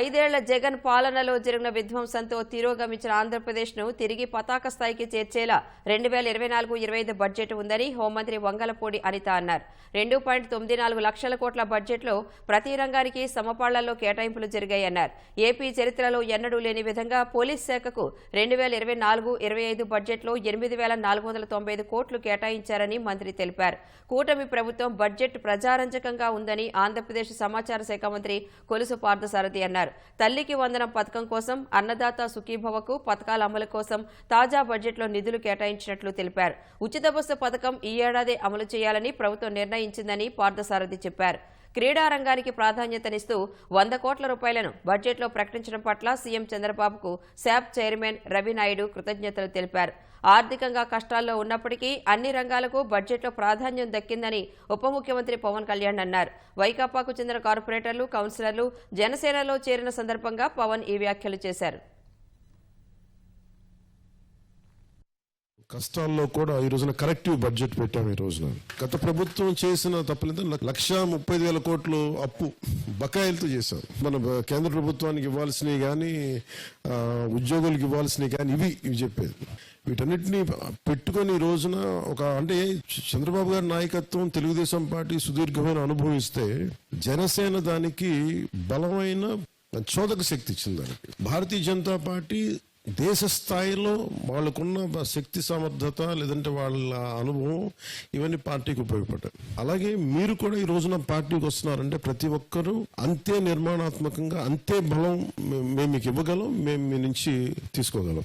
ఐదేళ్ళ జగన్ పాలనలో జరిగిన విధ్వంసంతో తిరోగమించిన ఆంధ్రప్రదేశ్ను తిరిగి పతాక స్థాయికి చేర్చేలా రెండు వేల ఇరవై నాలుగు ఇరవై ఐదు బడ్జెట్ ఉందని హోంమంత్రి వంగలపూడి అనిత అన్నారు. రెండు పాయింట్ తొమ్మిది నాలుగు లక్షల కోట్ల బడ్జెట్లో ప్రతి రంగానికి సమపాళ్ళలో కేటాయింపులు జరిగాయన్నారు. ఏపీ చరిత్రలో ఎన్నడూ లేని విధంగా పోలీస్ శాఖకు రెండు వేల ఇరవై నాలుగు ఇరవై ఐదు బడ్జెట్లో ఎనిమిది వేల నాలుగు వందల తొంభై ఐదు కోట్లు కేటాయించారని మంత్రి తెలిపారు. కూటమి ప్రభుత్వం బడ్జెట్ ప్రజారంజకంగా ఉందని ఆంధ్రప్రదేశ్ సమాచార శాఖ మంత్రి కొలుసు పార్థసారథి అన్నారు. తల్లికి వందనం పథకం కోసం అన్నదాత సుఖీభవకు పథకాల అమలు కోసం తాజా బడ్జెట్లో నిధులు కేటాయించినట్లు తెలిపారు. ఉచిత బస్సు పథకం ఈ ఏడాది అమలు చేయాలని ప్రభుత్వం నిర్ణయించిందని పార్థసారథి చెప్పారు. క్రీడా రంగానికి ప్రాధాన్యతనిస్తూ వంద కోట్ల రూపాయలను బడ్జెట్లో ప్రకటించడం పట్ల సీఎం చంద్రబాబుకు శాప్ చైర్మన్ రవినాయుడు కృతజ్ఞతలు తెలిపారు. ఆర్థికంగా కష్టాల్లో ఉన్నప్పటికీ అన్ని రంగాలకు బడ్జెట్లో ప్రాధాన్యం దక్కిందని ఉప ముఖ్యమంత్రి పవన్ కళ్యాణ్ అన్నారు. వైకాపాకు చెందిన కార్పొరేటర్లు కౌన్సిలర్లు జనసేనలో చేరిన సందర్భంగా పవన్ ఈ వ్యాఖ్యలు చేశారు. కష్టాల్లో కూడా ఈ రోజున కరెక్టివ్ బడ్జెట్ పెట్టాం ఈ రోజున. గత ప్రభుత్వం చేసిన తప్పలేదు లక్ష ముప్పై వేల కోట్లు అప్పు బకాయిలతో చేశారు మన కేంద్ర ప్రభుత్వానికి ఇవ్వాల్సినవి కానీ ఉద్యోగులకు ఇవ్వాల్సినవి కానీ ఇవి ఇవి చెప్పేది. వీటన్నిటిని పెట్టుకొని ఈ రోజున ఒక అంటే చంద్రబాబు గారి నాయకత్వం తెలుగుదేశం పార్టీ సుదీర్ఘమైన అనుభవిస్తే జనసేన దానికి బలమైన చోదక శక్తి ఇచ్చింది దానికి. భారతీయ జనతా పార్టీ దేశ స్థాయిలో వాళ్ళకున్న శక్తి సమర్థత లేదంటే వాళ్ళ అనుభవం ఇవన్నీ పార్టీకి ఉపయోగపడ్డాయి. అలాగే మీరు కూడా ఈ రోజున పార్టీకి వస్తున్నారంటే ప్రతి ఒక్కరూ అంతే నిర్మాణాత్మకంగా అంతే బలం మేము మీకు ఇవ్వగలం మేము మీ నుంచి తీసుకోగలం.